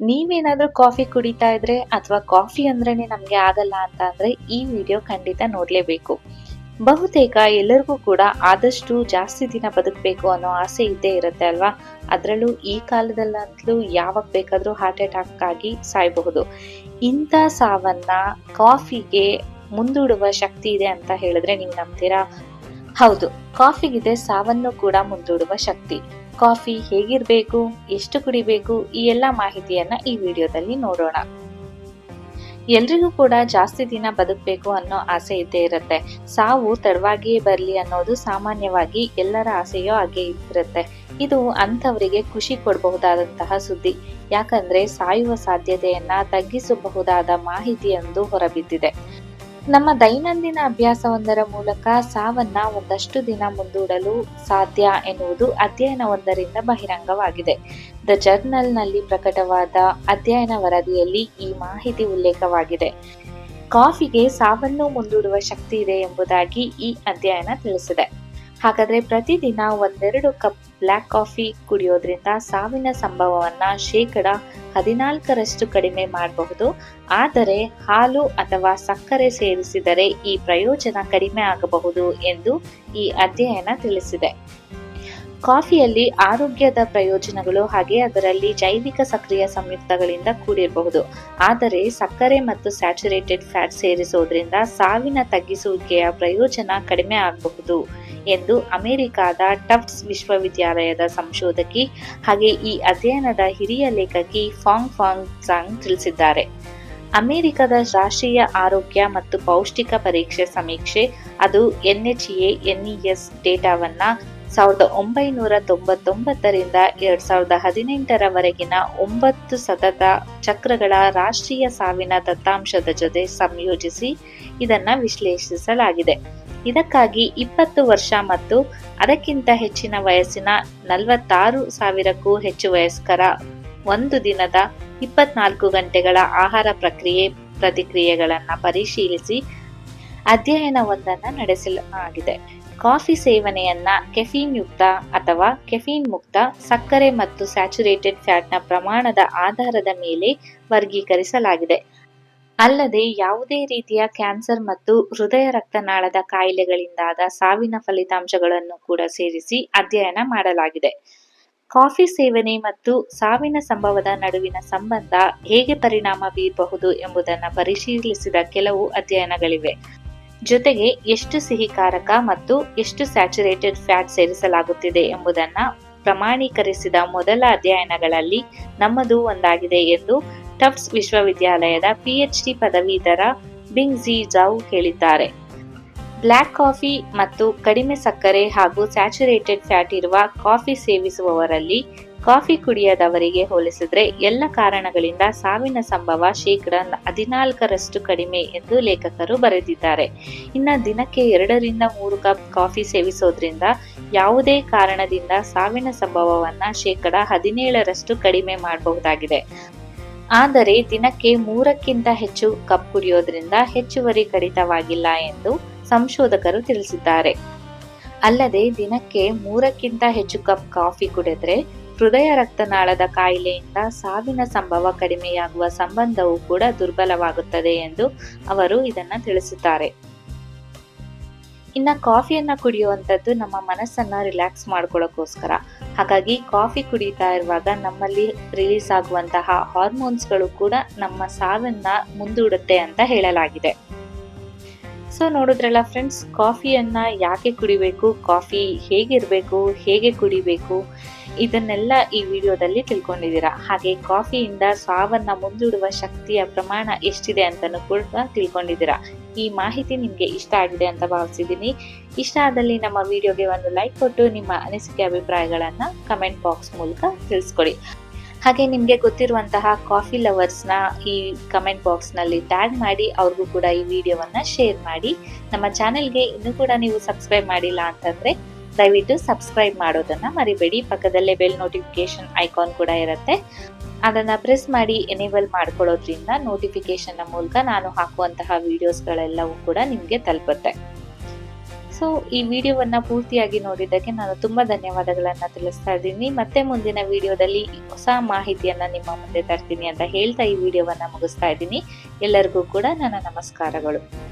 ನೀವೇನಾದ್ರೂ ಕಾಫಿ ಕುಡಿತಾ ಇದ್ರೆ ಅಥವಾ ಕಾಫಿ ಅಂದ್ರೇನೆ ನಮ್ಗೆ ಆಗಲ್ಲ ಅಂತ ಅಂದ್ರೆ ಈ ವಿಡಿಯೋ ಖಂಡಿತ ನೋಡ್ಲೇಬೇಕು. ಬಹುತೇಕ ಎಲ್ಲರಿಗೂ ಕೂಡ ಆದಷ್ಟು ಜಾಸ್ತಿ ದಿನ ಬದುಕಬೇಕು ಅನ್ನೋ ಆಸೆ ಇದ್ದೇ ಇರುತ್ತೆ ಅಲ್ವಾ? ಅದರಲ್ಲೂ ಈ ಕಾಲದಲ್ಲಂತಲೂ ಯಾವಾಗ ಬೇಕಾದರೂ ಹಾರ್ಟ್ ಅಟ್ಯಾಕ್ ಆಗಿ ಸಾಯಬಹುದು. ಇಂಥ ಸಾವನ್ನ ಕಾಫಿಗೆ ಮುಂದೂಡುವ ಶಕ್ತಿ ಇದೆ ಅಂತ ಹೇಳಿದ್ರೆ ನೀವು ನಂಬ್ತೀರಾ? ಹೌದು, ಕಾಫಿಗಿದೆ ಸಾವನ್ನು ಕೂಡ ಮುಂದೂಡುವ ಶಕ್ತಿ. ಕಾಫಿ ಹೇಗಿರಬೇಕು, ಎಷ್ಟು ಕುಡಿಬೇಕು, ಈ ಎಲ್ಲ ಮಾಹಿತಿಯನ್ನ ಈ ವಿಡಿಯೋದಲ್ಲಿ ನೋಡೋಣ. ಎಲ್ರಿಗೂ ಕೂಡ ಜಾಸ್ತಿ ದಿನ ಬದುಕಬೇಕು ಅನ್ನೋ ಆಸೆ ಇದ್ದೇ ಇರುತ್ತೆ. ಸಾವು ತಡವಾಗಿಯೇ ಬರಲಿ ಅನ್ನೋದು ಸಾಮಾನ್ಯವಾಗಿ ಎಲ್ಲರ ಆಸೆಯೋ ಹಾಗೆ ಇರುತ್ತೆ. ಇದು ಅಂಥವರಿಗೆ ಖುಷಿ ಕೊಡಬಹುದಾದಂತಹ ಸುದ್ದಿ. ಯಾಕಂದ್ರೆ ಸಾಯುವ ಸಾಧ್ಯತೆಯನ್ನ ತಗ್ಗಿಸಬಹುದಾದ ಮಾಹಿತಿಯೊಂದು ಹೊರಬಿದ್ದಿದೆ. ನಮ್ಮ ದೈನಂದಿನ ಅಭ್ಯಾಸವೊಂದರ ಮೂಲಕ ಸಾವನ್ನ ಒಂದಷ್ಟು ದಿನ ಮುಂದೂಡಲು ಸಾಧ್ಯ ಎನ್ನುವುದು ಅಧ್ಯಯನವೊಂದರಿಂದ ಬಹಿರಂಗವಾಗಿದೆ. ದ ಜರ್ನಲ್ನಲ್ಲಿ ಪ್ರಕಟವಾದ ಅಧ್ಯಯನ ವರದಿಯಲ್ಲಿ ಈ ಮಾಹಿತಿ ಉಲ್ಲೇಖವಾಗಿದೆ. ಕಾಫಿಗೆ ಸಾವನ್ನು ಮುಂದೂಡುವ ಶಕ್ತಿ ಇದೆ ಎಂಬುದಾಗಿ ಈ ಅಧ್ಯಯನ ತಿಳಿಸಿದೆ. ಹಾಗಾದ್ರೆ ಪ್ರತಿದಿನ ಒಂದೆರಡು ಕಪ್ ಬ್ಲ್ಯಾಕ್ ಕಾಫಿ ಕುಡಿಯೋದ್ರಿಂದ ಸಾವಿನ ಸಂಭವವನ್ನು ಶೇಕಡ ಹದಿನಾಲ್ಕರಷ್ಟು ಕಡಿಮೆ ಮಾಡಬಹುದು. ಆದರೆ ಹಾಲು ಅಥವಾ ಸಕ್ಕರೆ ಸೇರಿಸಿದರೆ ಈ ಪ್ರಯೋಜನ ಕಡಿಮೆ ಆಗಬಹುದು ಎಂದು ಈ ಅಧ್ಯಯನ ತಿಳಿಸಿದೆ. ಕಾಫಿಯಲ್ಲಿ ಆರೋಗ್ಯದ ಪ್ರಯೋಜನಗಳು ಹಾಗೆ ಅದರಲ್ಲಿ ಜೈವಿಕ ಸಕ್ರಿಯ ಸಂಯುಕ್ತಗಳಿಂದ ಕೂಡಿರಬಹುದು. ಆದರೆ ಸಕ್ಕರೆ ಮತ್ತು ಸ್ಯಾಚುರೇಟೆಡ್ ಫ್ಯಾಟ್ ಸೇರಿಸೋದ್ರಿಂದ ಸಾವಿನ ತಗ್ಗಿಸುವಿಕೆಯ ಪ್ರಯೋಜನ ಕಡಿಮೆ ಆಗಬಹುದು ಎಂದು ಅಮೆರಿಕಾದ ಟಫ್ಟ್ಸ್ ವಿಶ್ವವಿದ್ಯಾಲಯದ ಸಂಶೋಧಕಿ ಹಾಗೆ ಈ ಅಧ್ಯಯನದ ಹಿರಿಯ ಲೇಖಕಿ ಫಾಂಗ್ ಫಾಂಗ್ ಸಾಂಗ್ ತಿಳಿಸಿದ್ದಾರೆ. ಅಮೆರಿಕದ ರಾಷ್ಟ್ರೀಯ ಆರೋಗ್ಯ ಮತ್ತು ಪೌಷ್ಟಿಕ ಪರೀಕ್ಷೆ ಸಮೀಕ್ಷೆ, ಅದು ಎನ್ಎಚ್ಎ, ಎನ್ಇಎಸ್ ಡೇಟಾವನ್ನ ಸಾವಿರದ ಒಂಬೈನೂರ ತೊಂಬತ್ತೊಂಬತ್ತರಿಂದ ಎರಡ್ ಸಾವಿರದ ಹದಿನೆಂಟರವರೆಗಿನ ಒಂಬತ್ತು ಸತತ ಚಕ್ರಗಳ ರಾಷ್ಟ್ರೀಯ ಸಾವಿನ ದತ್ತಾಂಶದ ಜೊತೆ ಸಂಯೋಜಿಸಿ ಇದನ್ನ ವಿಶ್ಲೇಷಿಸಲಾಗಿದೆ. ಇದಕ್ಕಾಗಿ ಇಪ್ಪತ್ತು ವರ್ಷ ಮತ್ತು ಅದಕ್ಕಿಂತ ಹೆಚ್ಚಿನ ವಯಸ್ಸಿನ ನಲವತ್ತಾರು ಸಾವಿರಕ್ಕೂ ಹೆಚ್ಚು ವಯಸ್ಕರ ಒಂದು ದಿನದ ಇಪ್ಪತ್ನಾಲ್ಕು ಗಂಟೆಗಳ ಆಹಾರ ಪ್ರಕ್ರಿಯೆ ಪ್ರತಿಕ್ರಿಯೆಗಳನ್ನು ಪರಿಶೀಲಿಸಿ ಅಧ್ಯಯನವೊಂದನ್ನು ನಡೆಸಲಾಗಿದೆ. ಕಾಫಿ ಸೇವನೆಯನ್ನ ಕೆಫೀನ್ ಯುಕ್ತ ಅಥವಾ ಕೆಫೀನ್ ಮುಕ್ತ, ಸಕ್ಕರೆ ಮತ್ತು ಸ್ಯಾಚುರೇಟೆಡ್ ಫ್ಯಾಟ್ನ ಪ್ರಮಾಣದ ಆಧಾರದ ಮೇಲೆ ವರ್ಗೀಕರಿಸಲಾಗಿದೆ. ಅಲ್ಲದೆ ಯಾವುದೇ ರೀತಿಯ ಕ್ಯಾನ್ಸರ್ ಮತ್ತು ಹೃದಯ ರಕ್ತನಾಳದ ಕಾಯಿಲೆಗಳಿಂದಾದ ಸಾವಿನ ಫಲಿತಾಂಶಗಳನ್ನು ಕೂಡ ಸೇರಿಸಿ ಅಧ್ಯಯನ ಮಾಡಲಾಗಿದೆ. ಕಾಫಿ ಸೇವನೆ ಮತ್ತು ಸಾವಿನ ಸಂಭವದ ನಡುವಿನ ಸಂಬಂಧ ಹೇಗೆ ಪರಿಣಾಮ ಬೀರಬಹುದು ಎಂಬುದನ್ನು ಪರಿಶೀಲಿಸಿದ ಕೆಲವು ಅಧ್ಯಯನಗಳಿವೆ. ಜೊತೆಗೆ ಎಷ್ಟು ಸಿಹಿಕಾರಕ ಮತ್ತು ಎಷ್ಟು ಸ್ಯಾಚುರೇಟೆಡ್ ಫ್ಯಾಟ್ ಸೇರಿಸಲಾಗುತ್ತಿದೆ ಎಂಬುದನ್ನ ಪ್ರಮಾಣೀಕರಿಸಿದ ಮೊದಲ ಅಧ್ಯಯನಗಳಲ್ಲಿ ನಮ್ಮದು ಒಂದಾಗಿದೆ ಎಂದು ಟಫ್ಸ್ ವಿಶ್ವವಿದ್ಯಾಲಯದ ಪಿಎಚ್ಡಿ ಪದವೀಧರ ಬಿಂಗ್ ಝಿ ಜಾವ್ ಹೇಳಿದ್ದಾರೆ. ಬ್ಲ್ಯಾಕ್ ಕಾಫಿ ಮತ್ತು ಕಡಿಮೆ ಸಕ್ಕರೆ ಹಾಗೂ ಸ್ಯಾಚುರೇಟೆಡ್ ಫ್ಯಾಟ್ ಇರುವ ಕಾಫಿ ಸೇವಿಸುವವರಲ್ಲಿ ಕಾಫಿ ಕುಡಿಯದವರಿಗೆ ಹೋಲಿಸಿದ್ರೆ ಎಲ್ಲ ಕಾರಣಗಳಿಂದ ಸಾವಿನ ಸಂಭವ ಶೇಕಡ ಹದಿನಾಲ್ಕರಷ್ಟು ಕಡಿಮೆ ಎಂದು ಲೇಖಕರು ಬರೆದಿದ್ದಾರೆ. ಇನ್ನು ದಿನಕ್ಕೆ ಎರಡರಿಂದ ಮೂರು ಕಪ್ ಕಾಫಿ ಸೇವಿಸೋದ್ರಿಂದ ಯಾವುದೇ ಕಾರಣದಿಂದ ಸಾವಿನ ಸಂಭವವನ್ನ ಶೇಕಡ ಹದಿನೇಳರಷ್ಟು ಕಡಿಮೆ ಮಾಡಬಹುದಾಗಿದೆ. ಆದರೆ ದಿನಕ್ಕೆ ಮೂರಕ್ಕಿಂತ ಹೆಚ್ಚು ಕಪ್ ಕುಡಿಯೋದ್ರಿಂದ ಹೆಚ್ಚುವರಿ ಕಡಿತವಾಗಿಲ್ಲ ಎಂದು ಸಂಶೋಧಕರು ತಿಳಿಸಿದ್ದಾರೆ. ಅಲ್ಲದೆ ದಿನಕ್ಕೆ ಮೂರಕ್ಕಿಂತ ಹೆಚ್ಚು ಕಪ್ ಕಾಫಿ ಕುಡಿದ್ರೆ ಹೃದಯ ರಕ್ತನಾಳದ ಕಾಯಿಲೆಯಿಂದ ಸಾವಿನ ಸಂಭವ ಕಡಿಮೆಯಾಗುವ ಸಂಬಂಧವೂ ಕೂಡ ದುರ್ಬಲವಾಗುತ್ತದೆ ಎಂದು ಅವರು ಇದನ್ನು ತಿಳಿಸುತ್ತಾರೆ. ಇನ್ನ ಕಾಫಿಯನ್ನ ಕುಡಿಯುವಂಥದ್ದು ನಮ್ಮ ಮನಸ್ಸನ್ನ ರಿಲ್ಯಾಕ್ಸ್ ಮಾಡ್ಕೊಳ್ಳೋಕ್ಕೋಸ್ಕರ ಹಾಗಾಗಿ ಕಾಫಿ ಕುಡಿತಾ ಇರುವಾಗ ನಮ್ಮಲ್ಲಿ ರಿಲೀಸ್ ಆಗುವಂತಹ ಹಾರ್ಮೋನ್ಸ್ಗಳು ಕೂಡ ನಮ್ಮ ಸಾವನ್ನ ಮುಂದೂಡುತ್ತೆ ಅಂತ ಹೇಳಲಾಗಿದೆ. ಸೊ ನೋಡಿದ್ರಲ್ಲ ಫ್ರೆಂಡ್ಸ್ ಕಾಫಿಯನ್ನ ಯಾಕೆ ಕುಡಿಬೇಕು ಕಾಫಿ ಹೇಗಿರಬೇಕು, ಹೇಗೆ ಕುಡಿಬೇಕು, ಇದನ್ನೆಲ್ಲ ಈ ವಿಡಿಯೋದಲ್ಲಿ ತಿಳ್ಕೊಂಡಿದ್ದೀರಾ? ಹಾಗೆ ಕಾಫಿಯಿಂದ ಸಾವನ್ನ ಮುಂದೂಡುವ ಶಕ್ತಿಯ ಪ್ರಮಾಣ ಎಷ್ಟಿದೆ ಅಂತಲೂ ಕೂಡ ತಿಳ್ಕೊಂಡಿದ್ದೀರಾ? ಈ ಮಾಹಿತಿ ನಿಮಗೆ ಇಷ್ಟ ಆಗಿದೆ ಅಂತ ಭಾವಿಸಿದ್ದೀನಿ. ಇಷ್ಟ ಆದಲ್ಲಿ ನಮ್ಮ ವಿಡಿಯೋಗೆ ಒಂದು ಲೈಕ್ ಕೊಟ್ಟು ನಿಮ್ಮ ಅನಿಸಿಕೆ ಅಭಿಪ್ರಾಯಗಳನ್ನು ಕಮೆಂಟ್ ಬಾಕ್ಸ್ ಮೂಲಕ ತಿಳಿಸ್ಕೊಡಿ. ಹಾಗೆ ನಿಮಗೆ ಗೊತ್ತಿರುವಂತಹ ಕಾಫಿ ಲವರ್ಸ್ನ ಈ ಕಮೆಂಟ್ ಬಾಕ್ಸ್ನಲ್ಲಿ ಟ್ಯಾಗ್ ಮಾಡಿ, ಅವ್ರಿಗೂ ಕೂಡ ಈ ವಿಡಿಯೋವನ್ನು ಶೇರ್ ಮಾಡಿ. ನಮ್ಮ ಚಾನೆಲ್ಗೆ ಇನ್ನೂ ಕೂಡ ನೀವು ಸಬ್ಸ್ಕ್ರೈಬ್ ಮಾಡಿಲ್ಲ ಅಂತಂದರೆ ದಯವಿಟ್ಟು ಸಬ್ಸ್ಕ್ರೈಬ್ ಮಾಡೋದನ್ನು ಮರಿಬೇಡಿ. ಪಕ್ಕದಲ್ಲೇ ಬೆಲ್ ನೋಟಿಫಿಕೇಶನ್ ಐಕಾನ್ ಕೂಡ ಇರುತ್ತೆ. ಅದನ್ನು ಪ್ರೆಸ್ ಮಾಡಿ ಎನೇಬಲ್ ಮಾಡ್ಕೊಳ್ಳೋದ್ರಿಂದ ನೋಟಿಫಿಕೇಶನ್ ಮೂಲಕ ನಾನು ಹಾಕುವಂತಹ ವಿಡಿಯೋಸ್ಗಳೆಲ್ಲವೂ ಕೂಡ ನಿಮಗೆ ತಲುಪುತ್ತೆ. ಸೊ ಈ ವಿಡಿಯೋವನ್ನ ಪೂರ್ತಿಯಾಗಿ ನೋಡಿದ್ದಕ್ಕೆ ನಾನು ತುಂಬಾ ಧನ್ಯವಾದಗಳನ್ನ ತಿಳಿಸ್ತಾ ಇದ್ದೀನಿ. ಮತ್ತೆ ಮುಂದಿನ ವಿಡಿಯೋದಲ್ಲಿ ಹೊಸ ಮಾಹಿತಿಯನ್ನ ನಿಮ್ಮ ಮುಂದೆ ತರ್ತೀನಿ ಅಂತ ಹೇಳ್ತಾ ಈ ವಿಡಿಯೋವನ್ನ ಮುಗಿಸ್ತಾ ಇದ್ದೀನಿ. ಎಲ್ಲರಿಗೂ ಕೂಡ ನನ್ನ ನಮಸ್ಕಾರಗಳು.